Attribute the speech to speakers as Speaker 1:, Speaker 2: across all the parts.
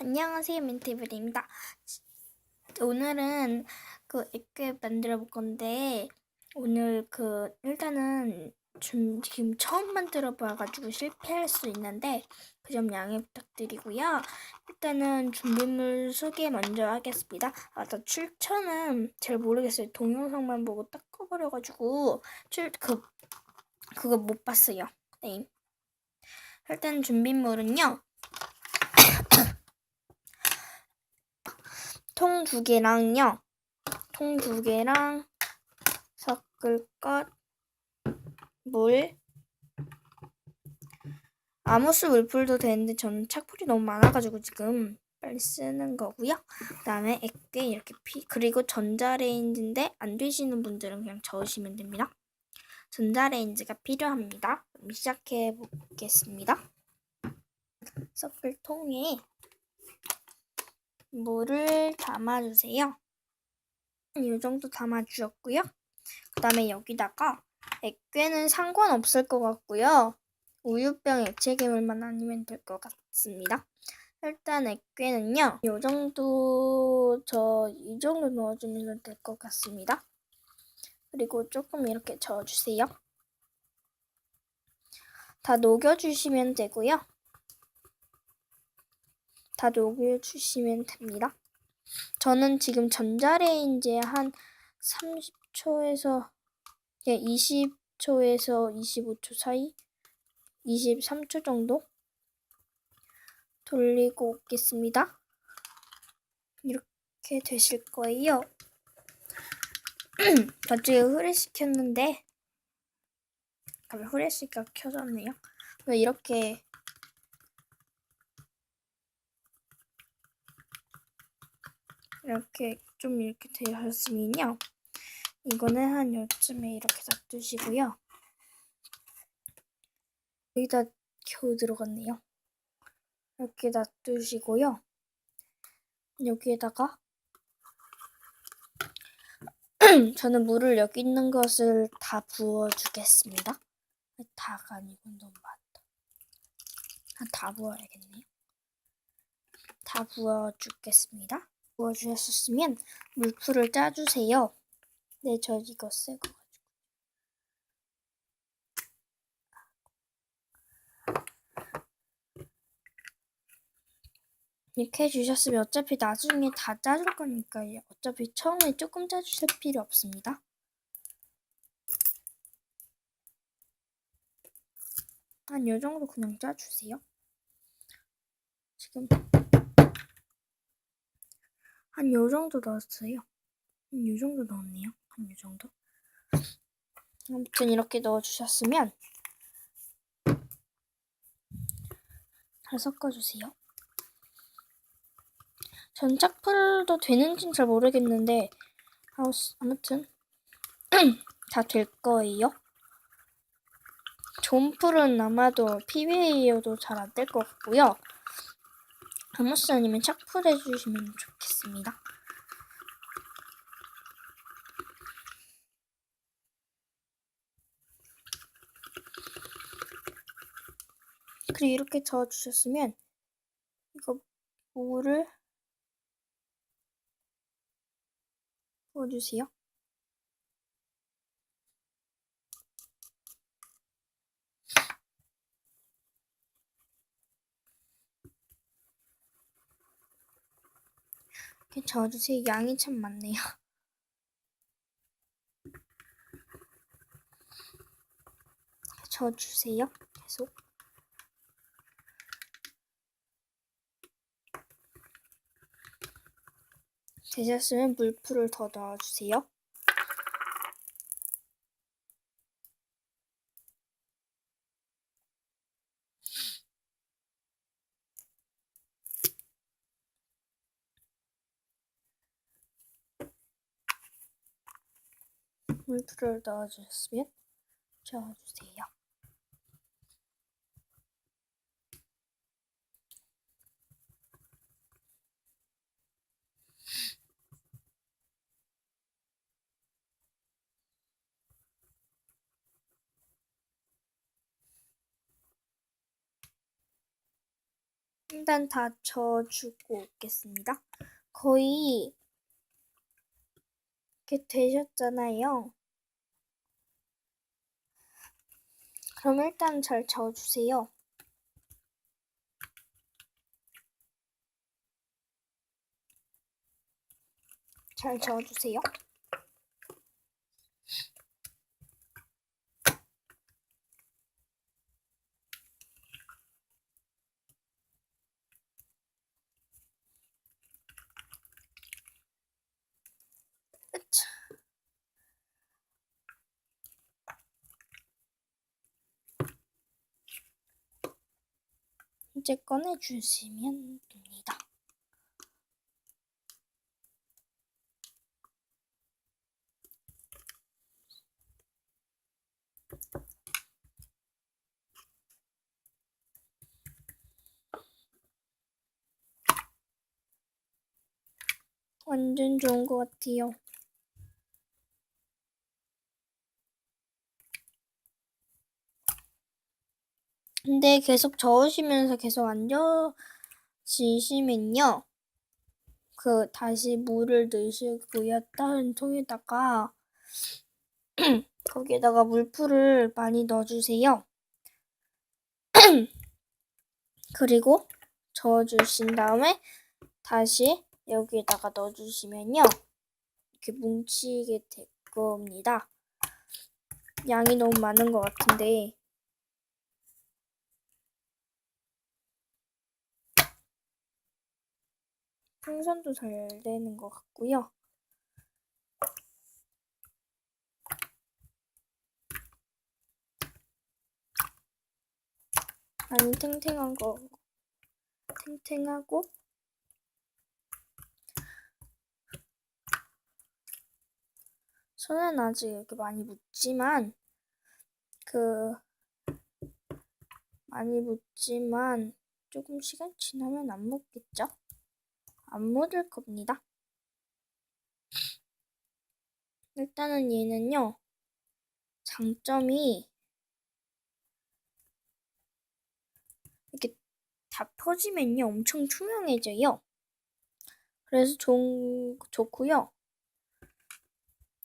Speaker 1: 안녕하세요, 민트브리입니다. 오늘은 그 액괴 만들어 볼 건데, 오늘 그, 일단은 좀 지금 처음 만들어 봐가지고 실패할 수 있는데, 그 점 양해 부탁드리고요. 일단은 준비물 소개 먼저 하겠습니다. 아, 저 출처는 잘 모르겠어요. 동영상만 보고 딱 꺼버려가지고, 출, 그, 그거 못 봤어요. 네. 일단 준비물은요. 통 두 개랑요. 통 두 개랑 섞을 것, 물, 아무스 물풀도 되는데 저는 착풀이 너무 많아가지고 지금 빨리 쓰는 거고요. 그 다음에 액괴 이렇게 피, 그리고 전자레인지인데 안 되시는 분들은 그냥 저으시면 됩니다. 전자레인지가 필요합니다. 시작해 보겠습니다. 섞을 통에 물을 담아주세요. 이 정도 담아주셨고요. 그 다음에 여기다가 액괴는 상관없을 것 같고요. 우유병 액체괴물만 아니면 될 것 같습니다. 일단 액괴는요. 이 정도 저 이 정도 넣어주면 될 것 같습니다. 그리고 조금 이렇게 저어주세요. 다 녹여주시면 되고요. 다 녹여 주시면 됩니다. 저는 지금 전자레인지에 한 30초에서 예, 20초에서 25초 사이 23초 정도 돌리고 오겠습니다. 이렇게 되실 거예요. 갑자기 후레시켰는데 후레시가 켜졌네요. 왜 이렇게 이렇게 좀 이렇게 되셨으면요. 이거는 한 요쯤에 이렇게 놔두시고요. 여기다 겨우 들어갔네요. 이렇게 놔두시고요. 여기에다가 저는 물을 여기 있는 것을 다 부어주겠습니다. 다가 아니고 너무 많다. 다 부어야겠네요. 다 부어주겠습니다. 부어주셨으면 물풀을 짜주세요. 네, 저 이거 새거. 이렇게 해주셨으면 어차피 나중에 다 짜줄 거니까요. 어차피 처음에 조금 짜주실 필요 없습니다. 한 요 정도 그냥 짜주세요. 지금 한 요 정도 넣었어요. 한요 정도 넣었네요. 한 요 정도. 아무튼 이렇게 넣어주셨으면 잘 섞어주세요. 전착풀도 되는지는 잘 모르겠는데 아무튼 다 될 거예요. 좋은 풀은 아마도 PBA여도 잘 안 될 것 같고요. 아무스 아니면 착풀 해주시면 좋겠습니다. 그리고 이렇게 저어주셨으면 이거 물을 부어주세요. 저어주세요. 양이 참 많네요. 저어주세요. 계속. 되셨으면 물풀을 더 넣어주세요. 물풀을 넣어주셨으면 저어주세요. 일단 다 저어주고 오겠습니다. 거의 이렇게 되셨잖아요. 그럼 일단 잘 저어주세요. 잘 저어주세요. 으차. 이제 꺼내주시면 됩니다. 완전 좋은 것 같아요. 근데 계속 저으시면서 계속 앉아지시면요. 그 다시 물을 넣으시고요. 다른 통에다가 거기에다가 물풀을 많이 넣어주세요. 그리고 저어주신 다음에 다시 여기에다가 넣어주시면요. 이렇게 뭉치게 될 겁니다. 양이 너무 많은 것 같은데 풍선도 잘 되는 것 같고요. 많이 탱탱한 거 탱탱하고 손은 아직 이렇게 많이 묻지만 그 많이 묻지만 조금 시간 지나면 안 묻겠죠? 안 묻을 겁니다. 일단은 얘는요. 장점이 이렇게 다 퍼지면요. 엄청 투명해져요. 그래서 좋, 좋고요.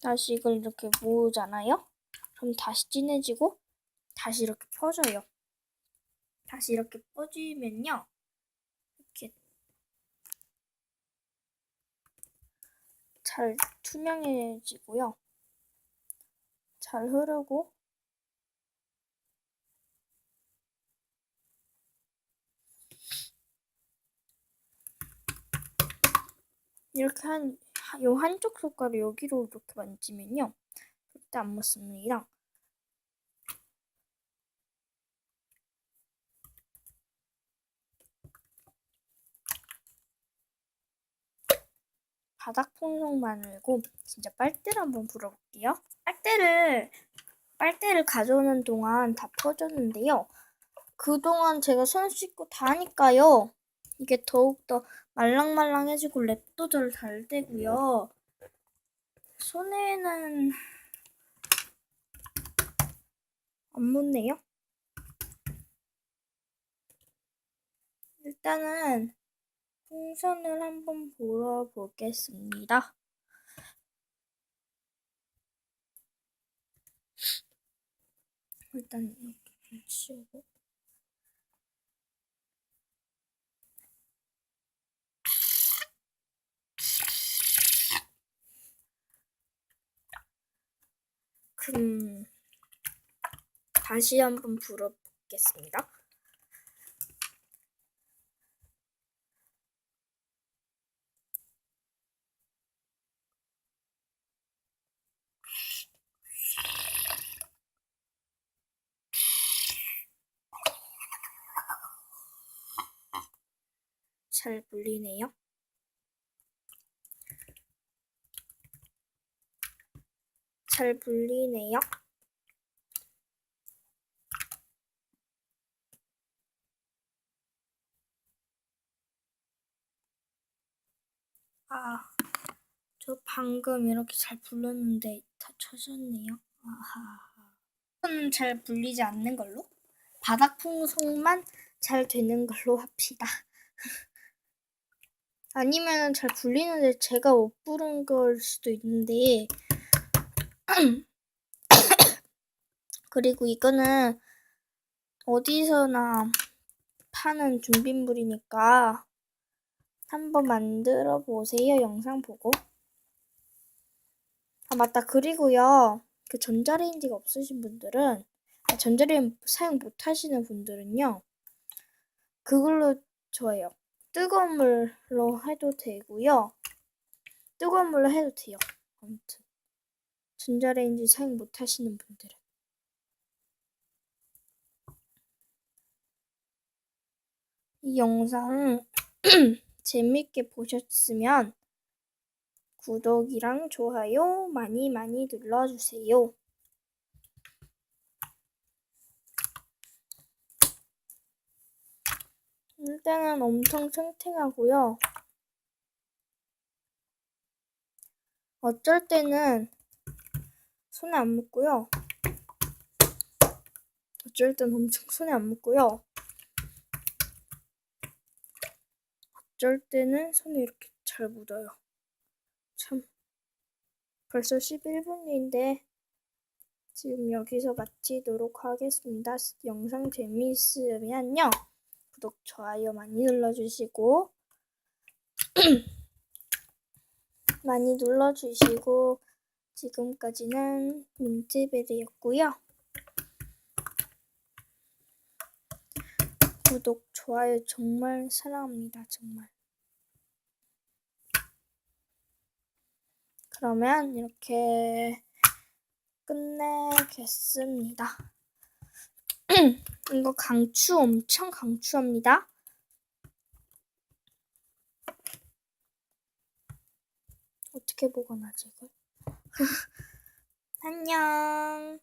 Speaker 1: 다시 이걸 이렇게 모으잖아요. 그럼 다시 진해지고 다시 이렇게 퍼져요. 다시 이렇게 퍼지면요. 이렇게 잘 투명해지고요. 잘 흐르고 이렇게 한, 요 한쪽 손가락 여기로 이렇게 만지면요. 절대 안 묻습니다. 바닥 풍속 말고 진짜 빨대를 한번 불어볼게요. 빨대를 빨대를 가져오는 동안 다 퍼졌는데요. 그동안 제가 손 씻고 다 하니까요. 이게 더욱더 말랑말랑해지고 랩도 덜 잘 되고요. 손에는 안 묻네요. 일단은 풍선을 한번 불어보겠습니다. 일단 이렇게 치우고 그럼 다시 한번 불어보겠습니다. 잘 불리네요. 잘 불리네요. 아, 저 방금 이렇게 잘 불렀는데 다 쳐졌네요. 아하. 잘 불리지 않는 걸로? 바닥 풍속만 잘 되는 걸로 합시다. 아니면 잘 불리는데 제가 못 부른 걸 수도 있는데 그리고 이거는 어디서나 파는 준비물이니까 한번 만들어 보세요. 영상 보고. 아, 맞다. 그리고요. 그 전자레인지가 없으신 분들은, 아, 전자레인지 사용 못 하시는 분들은요. 그걸로 좋아요. 뜨거운 물로 해도 되고요. 뜨거운 물로 해도 돼요. 아무튼. 전자레인지 사용 못 하시는 분들은. 이 영상 재밌게 보셨으면 구독이랑 좋아요 많이 많이 눌러주세요. 일단은 엄청 탱탱하고요. 어쩔 때는 손에 안 묻고요. 어쩔 땐 엄청 손에 안 묻고요. 어쩔 때는 손에 이렇게 잘 묻어요. 참. 벌써 11분인데 지금 여기서 마치도록 하겠습니다. 영상 재미있으면요. 구독, 좋아요 많이 눌러주시고 많이 눌러주시고 지금까지는 민트베리였고요. 구독, 좋아요 정말 사랑합니다. 정말. 그러면 이렇게 끝내겠습니다. 이거 강추 엄청 강추합니다. 어떻게 보관하지 이걸? 안녕.